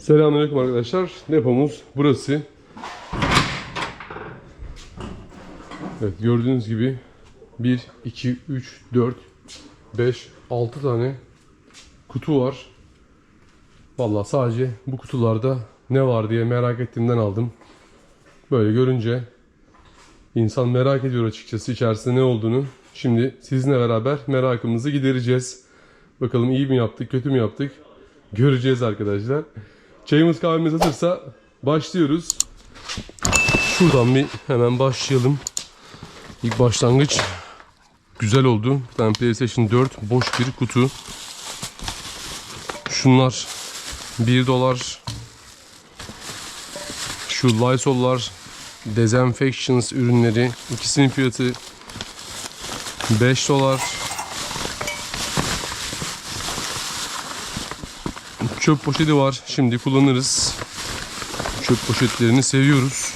Selamünaleyküm arkadaşlar. Depomuz burası. Evet gördüğünüz gibi 1, 2, 3, 4, 5, 6 tane kutu var. Vallahi sadece bu kutularda ne var diye merak ettiğimden aldım. Böyle görünce insan merak ediyor açıkçası içerisinde ne olduğunu. Şimdi sizinle beraber merakımızı gidereceğiz. Bakalım iyi mi yaptık, kötü mü yaptık? Göreceğiz arkadaşlar. Çayımız kahvemiz hazırsa başlıyoruz. Şuradan bir hemen başlayalım. İlk başlangıç güzel oldu. Bir tane PlayStation 4 boş bir kutu. Şunlar 1 dolar. Şu Lysol'lar Desinfections ürünleri ikisinin fiyatı 5 dolar. Çöp poşeti var. Şimdi kullanırız. Çöp poşetlerini seviyoruz.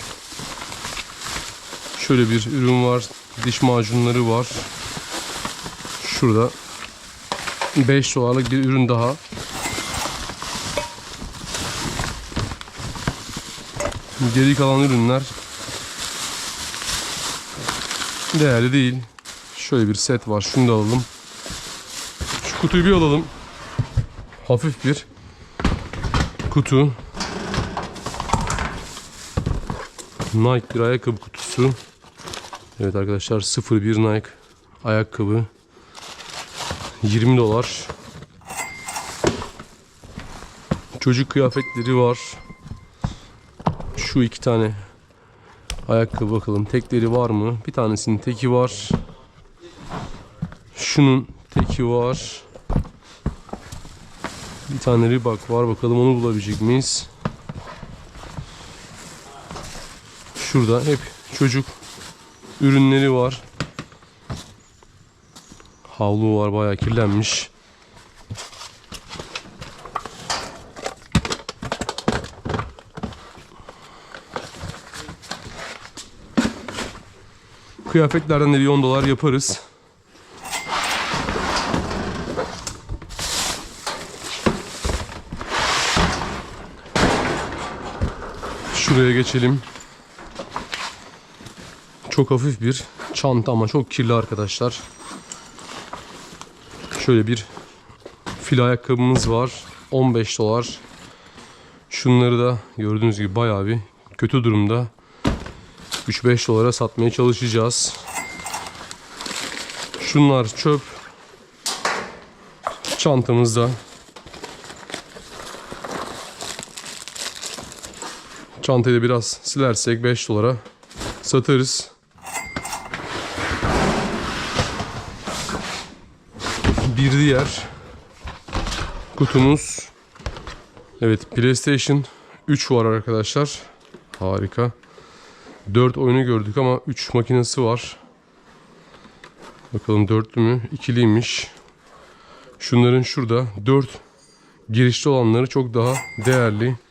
Şöyle bir ürün var. Diş macunları var. Şurada 5 dolarlık bir ürün daha. Geri kalan ürünler değerli değil. Şöyle bir set var. Şunu da alalım. Şu kutuyu bir alalım. Hafif bir kutu. Nike bir ayakkabı kutusu. Evet arkadaşlar 01 Nike ayakkabı. 20 dolar. Çocuk kıyafetleri var. Şu iki tane ayakkabı bakalım. Tekleri var mı? Bir tanesinin teki var. Şunun teki var. Bir tane Reebok var. Bakalım onu bulabilecek miyiz? Şurada hep çocuk ürünleri var. Havlu var. Bayağı kirlenmiş. Kıyafetlerden de bir 10 dolar yaparız. Şuraya geçelim. Çok hafif bir çanta ama çok kirli arkadaşlar. Şöyle bir fil ayakkabımız var. 15 dolar. Şunları da gördüğünüz gibi bayağı bir kötü durumda. 3-5 dolara satmaya çalışacağız. Şunlar çöp. Çantamızda. Çantayı da biraz silersek 5 dolara satarız. Bir diğer kutumuz. Evet PlayStation 3 var arkadaşlar. Harika. 4 oyunu gördük ama 3 makinesi var. Bakalım dörtlü mü? İkiliymiş. Şunların şurada 4 girişli olanları çok daha değerli.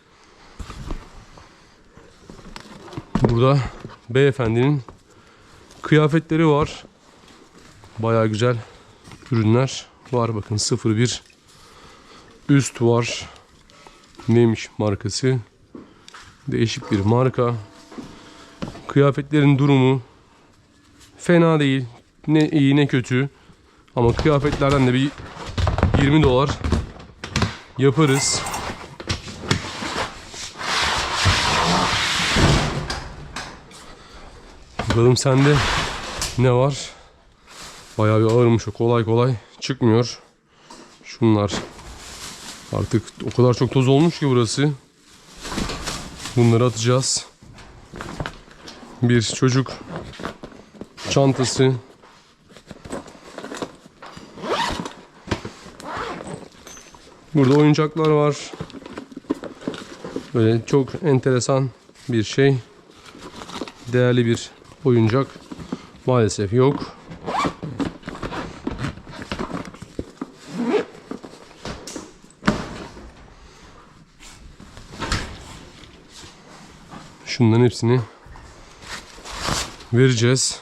Burada beyefendinin kıyafetleri var. Baya güzel ürünler var. Bakın 01 üst var. Neymiş markası? Değişik bir marka. Kıyafetlerin durumu fena değil. Ne iyi ne kötü. Ama kıyafetlerden de bir 20 dolar yaparız. Bakalım sende ne var? Bayağı bir ağırmış o kolay kolay çıkmıyor. Şunlar artık o kadar çok toz olmuş ki burası. Bunları atacağız. Bir çocuk çantası. Burada oyuncaklar var. Böyle çok enteresan bir şey. Değerli bir oyuncak maalesef yok. Şunların hepsini vereceğiz.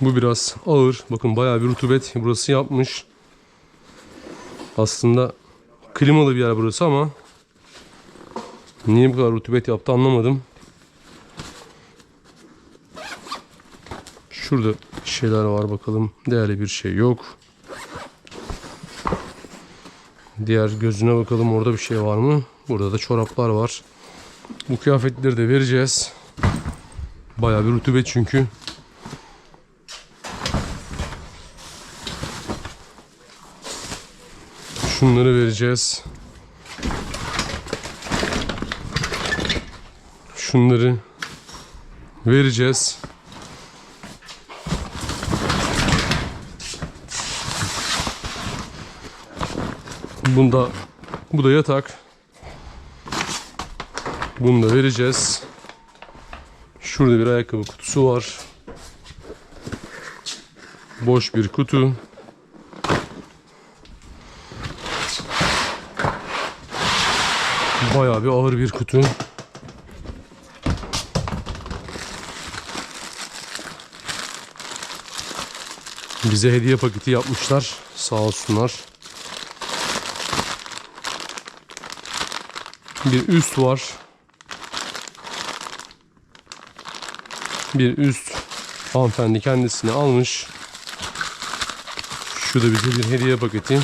Bu biraz ağır. Bakın bayağı bir rutubet burası yapmış. Aslında klimalı bir yer burası ama niye bu kadar rutubet yaptı anlamadım. Şurada şeyler var bakalım. Değerli bir şey yok. Diğer gözüne bakalım orada bir şey var mı? Burada da çoraplar var. Bu kıyafetleri de vereceğiz. Bayağı bir rutubet çünkü. Şunları vereceğiz. Şunları vereceğiz. Bunda bu da yatak. Bunu da vereceğiz. Şurada bir ayakkabı kutusu var. Boş bir kutu. Bayağı bir ağır bir kutu. Bize hediye paketi yapmışlar. Sağ olsunlar. Bir üst var. Bir üst hanımefendi kendisine almış. Şu da bize bir hediye paketi.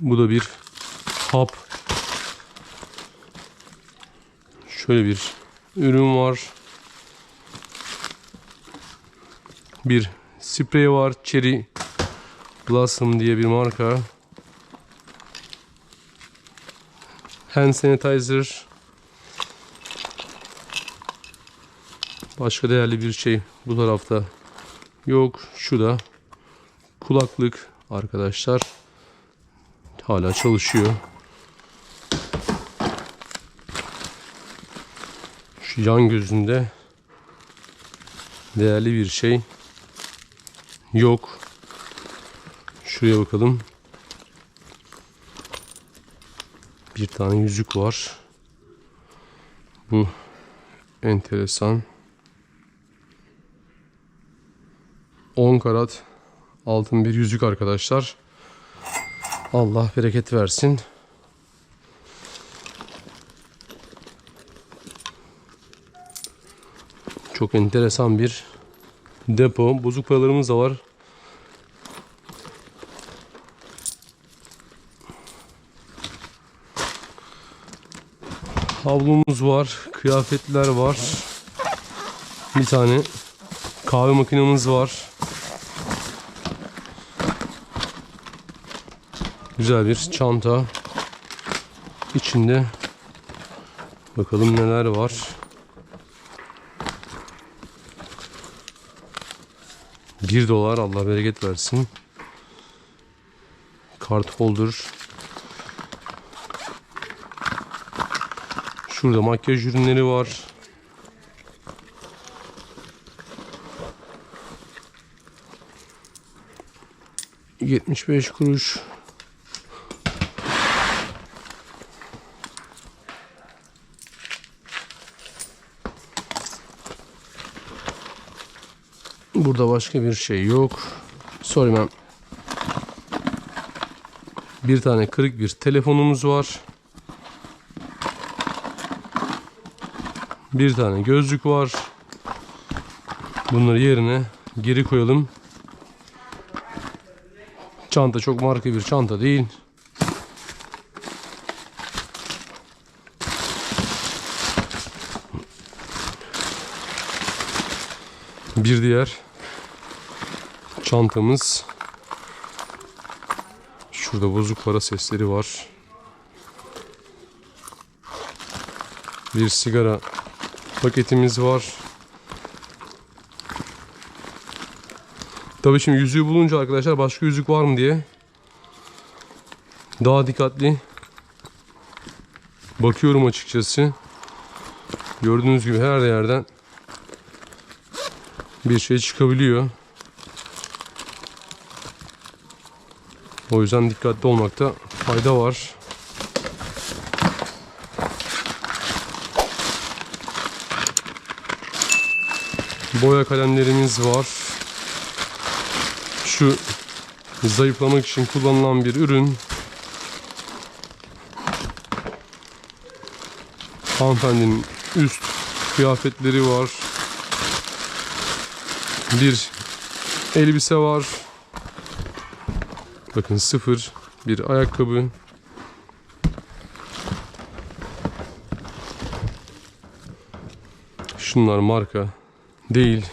Bu da bir hap. Şöyle bir ürün var. Bir sprey var. Cherry Blossom diye bir marka. Hand sanitizer. Başka değerli bir şey bu tarafta yok. Şu da kulaklık arkadaşlar. Hala çalışıyor. Şu yan gözünde değerli bir şey yok. Şuraya bakalım. Bir tane yüzük var. Bu enteresan. 10 karat altın bir yüzük arkadaşlar. Allah bereket versin. Çok enteresan bir depo. Bozuk paralarımız da var. Havlumuz var. Kıyafetler var. Bir tane kahve makinemiz var. Güzel bir çanta. İçinde bakalım neler var. Bir dolar Allah bereket versin. Kart holder. Şurada makyaj ürünleri var. Yetmiş beş kuruş. Burada başka bir şey yok. Sorry ma'am. Bir tane kırık bir telefonumuz var. Bir tane gözlük var. Bunları yerine geri koyalım. Çanta çok marka bir çanta değil. Bir diğer çantamız. Şurada bozuk para sesleri var. Bir sigara paketimiz var. Tabii şimdi yüzüğü bulunca arkadaşlar başka yüzük var mı diye daha dikkatli bakıyorum açıkçası. Gördüğünüz gibi her yerden bir şey çıkabiliyor. O yüzden dikkatli olmakta fayda var. Boya kalemlerimiz var. Şu zayıflamak için kullanılan bir ürün. Hanımefendinin üst kıyafetleri var. Bir elbise var. Bakın sıfır bir ayakkabı. Şunlar marka değil.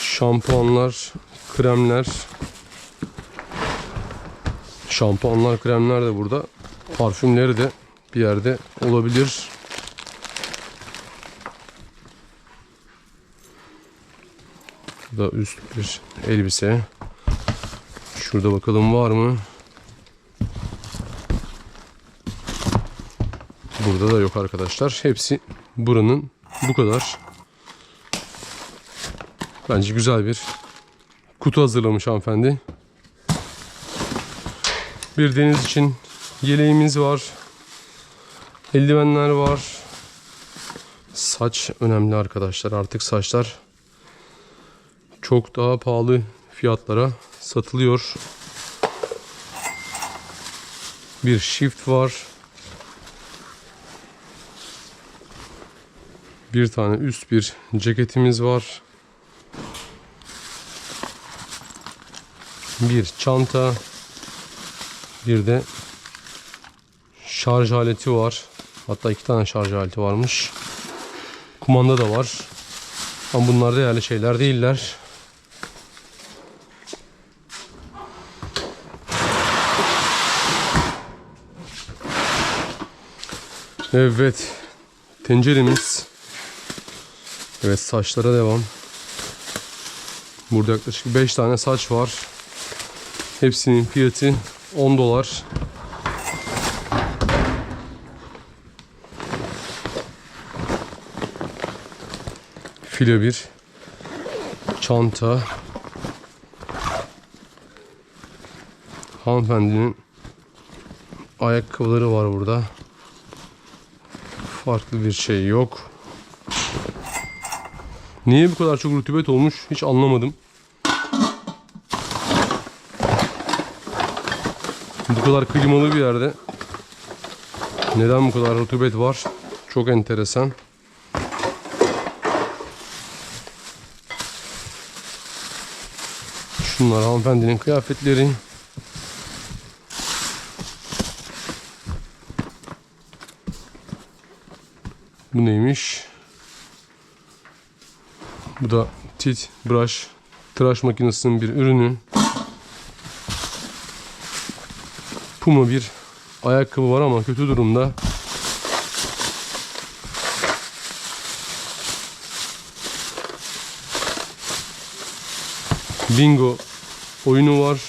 Şampuanlar, kremler. Şampuanlar, kremler de burada. Parfümleri de bir yerde olabilir. Bu da üst bir elbise. Şurada bakalım var mı? Burada da yok arkadaşlar. Hepsi buranın bu kadar. Bence güzel bir kutu hazırlamış hanımefendi. Bir deniz için yeleğimiz var. Eldivenler var. Saç önemli arkadaşlar. Artık saçlar çok daha pahalı fiyatlara satılıyor. Bir shift var. Bir tane üst bir ceketimiz var. Bir çanta. Bir de şarj aleti var. Hatta iki tane şarj aleti varmış. Kumanda da var. Ama bunlar değerli şeyler değiller. Evet. Tenceremiz. Evet saçlara devam. Burada yaklaşık 5 tane saç var. Hepsinin fiyatı 10 dolar. Filo bir çanta. Hanımefendinin ayakkabıları var burada. Farklı bir şey yok. Niye bu kadar çok rutubet olmuş hiç anlamadım. Bu kadar klimalı bir yerde neden bu kadar rutubet var? Çok enteresan. Şunlar hanımefendinin kıyafetleri. Bu neymiş? Bu da tit brush tıraş makinesinin bir ürünü. Puma bir ayakkabı var ama kötü durumda. Bingo oyunu var.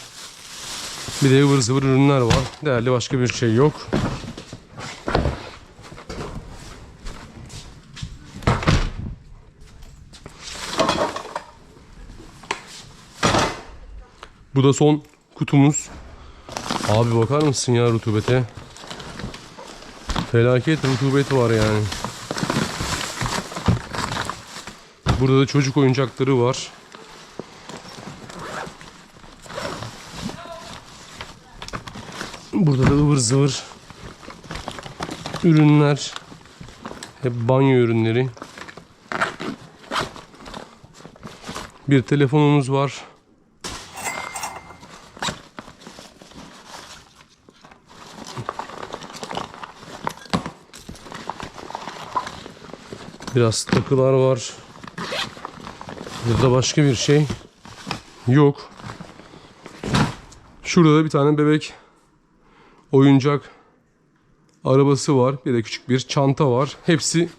Bir de ıvır zıvır ürünler var. Değerli başka bir şey yok. Bu da son kutumuz. Abi bakar mısın ya rutubete? Felaket rutubet var yani. Burada da çocuk oyuncakları var. Burada da ıvır zıvır ürünler. Hep banyo ürünleri. Bir telefonumuz var. Biraz takılar var. Burada başka bir şey yok. Şurada da bir tane bebek oyuncak arabası var. Bir de küçük bir çanta var. Hepsi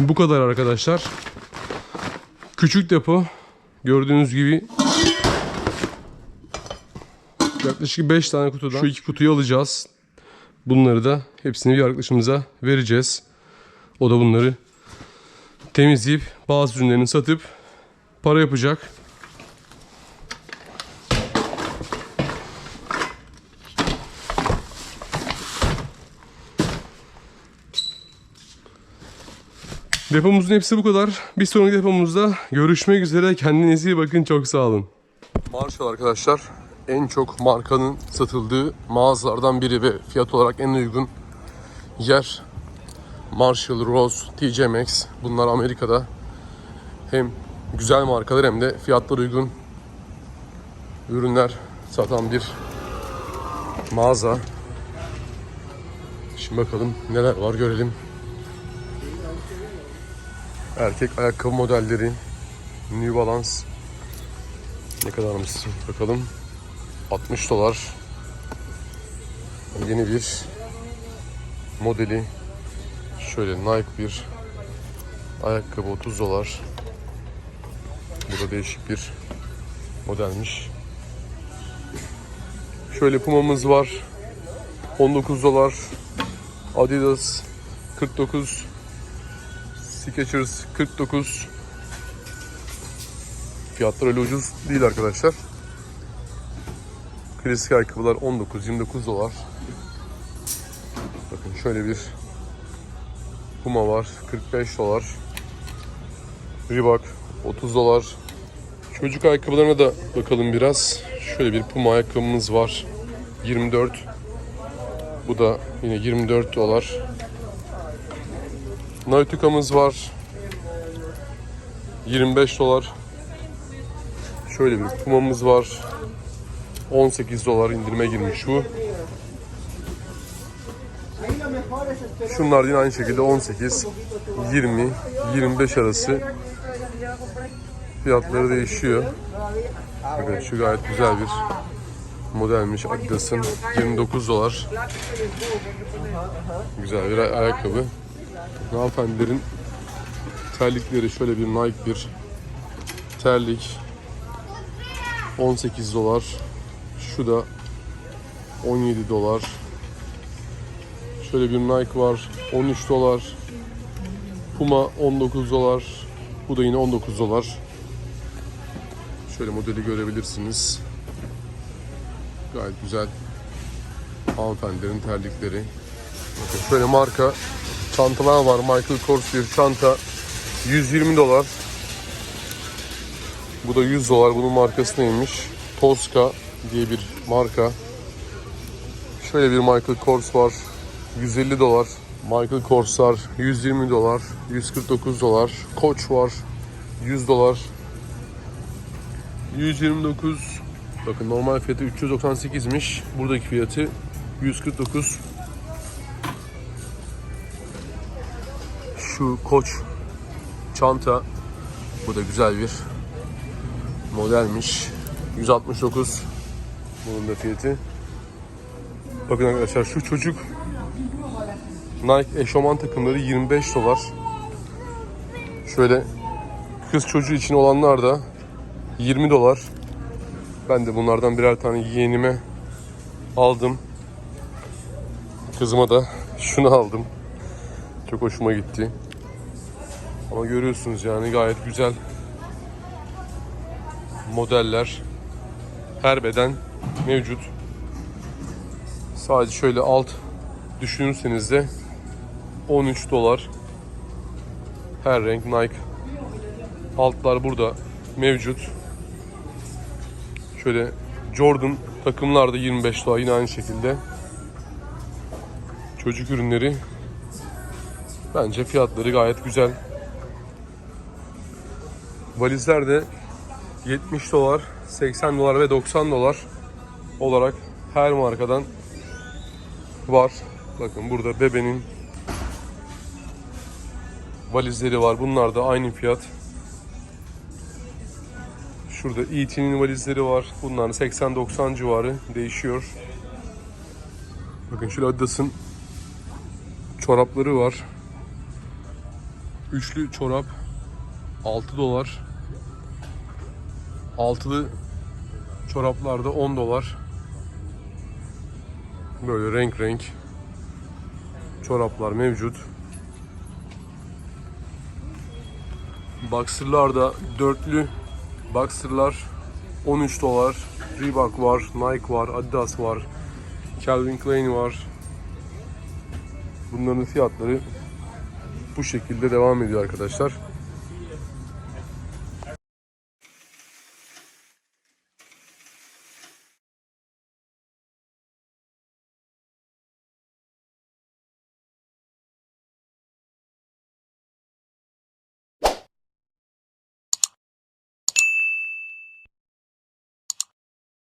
bu kadar arkadaşlar. Küçük depo. Gördüğünüz gibi yaklaşık 5 tane kutudan şu iki kutuyu alacağız. Bunları da hepsini bir arkadaşımıza vereceğiz. O da bunları temizleyip bazı ürünlerini satıp para yapacak. Depomuzun hepsi bu kadar. Bir sonraki depomuzda görüşmek üzere. Kendinize iyi bakın. Çok sağ olun. Marshall arkadaşlar en çok markanın satıldığı mağazalardan biri ve fiyat olarak en uygun yer. Marshall, Rose, TJ Maxx. Bunlar Amerika'da hem güzel markalar hem de fiyatları uygun ürünler satan bir mağaza. Şimdi bakalım neler var görelim. Erkek ayakkabı modelleri. New Balance. Ne kadarmış bakalım. 60 dolar. Yeni bir modeli. Şöyle Nike bir ayakkabı 30 dolar. Bu da değişik bir modelmiş. Şöyle Puma'mız var. 19 dolar. Adidas 49. Skechers 49. Fiyatlar öyle ucuz değil arkadaşlar. Klasik ayakkabılar 19-29 dolar. Bakın şöyle bir Puma var 45 dolar. Reebok 30 dolar. Çocuk ayakkabılarına da bakalım biraz. Şöyle bir Puma ayakkabımız var. 24. Bu da yine 24 dolar. Nautica'mız var. 25 dolar. Şöyle bir Puma'mız var. 18 dolar indirime girmiş bu. Şunlar yine aynı şekilde 18, 20, 25 arası fiyatları değişiyor. Bakın şu gayet güzel bir modelmiş Adidas'ın 29 dolar. Güzel bir ay- ayakkabı. Hanımefendilerin terlikleri şöyle bir Nike bir terlik 18 dolar. Şu da 17 dolar. Şöyle bir Nike var 13 dolar. Puma 19 dolar. Bu da yine 19 dolar. Şöyle modeli görebilirsiniz. Gayet güzel. Hanımefendilerin terlikleri. Şöyle marka çantalar var. Michael Kors bir çanta. 120 dolar. Bu da 100 dolar. Bunun markası neymiş? Tosca diye bir marka. Şöyle bir Michael Kors var. 150 dolar. Michael Korslar 120 dolar. 149 dolar. Coach var. 100 dolar. 129 Bakın normal fiyatı 398'miş. Buradaki fiyatı 149. Şu koç çanta bu da güzel bir modelmiş. 169 bunun da fiyatı. Bakın arkadaşlar şu çocuk Nike eşofman takımları 25 dolar. Şöyle kız çocuğu için olanlar da 20 dolar. Ben de bunlardan birer tane yeğenime aldım. Kızıma da şunu aldım. Çok hoşuma gitti. Ama görüyorsunuz yani gayet güzel modeller. Her beden mevcut. Sadece şöyle alt düşünürseniz de 13 dolar. Her renk Nike. Altlar burada mevcut. Şöyle Jordan takımlar da 25 dolar yine aynı şekilde. Çocuk ürünleri bence fiyatları gayet güzel. Valizler de 70 dolar, 80 dolar ve 90 dolar olarak her markadan var. Bakın burada bebenin valizleri var. Bunlar da aynı fiyat. Şurada E.T.'nin valizleri var. Bunlar 80-90 civarı değişiyor. Bakın şöyle Adidas'ın çorapları var. Üçlü çorap 6 dolar. Altılı çoraplarda 10 dolar. Böyle renk renk çoraplar mevcut. Boxer'lar da dörtlü Boxer'lar 13 dolar. Reebok var, Nike var, Adidas var, Calvin Klein var. Bunların fiyatları bu şekilde devam ediyor arkadaşlar.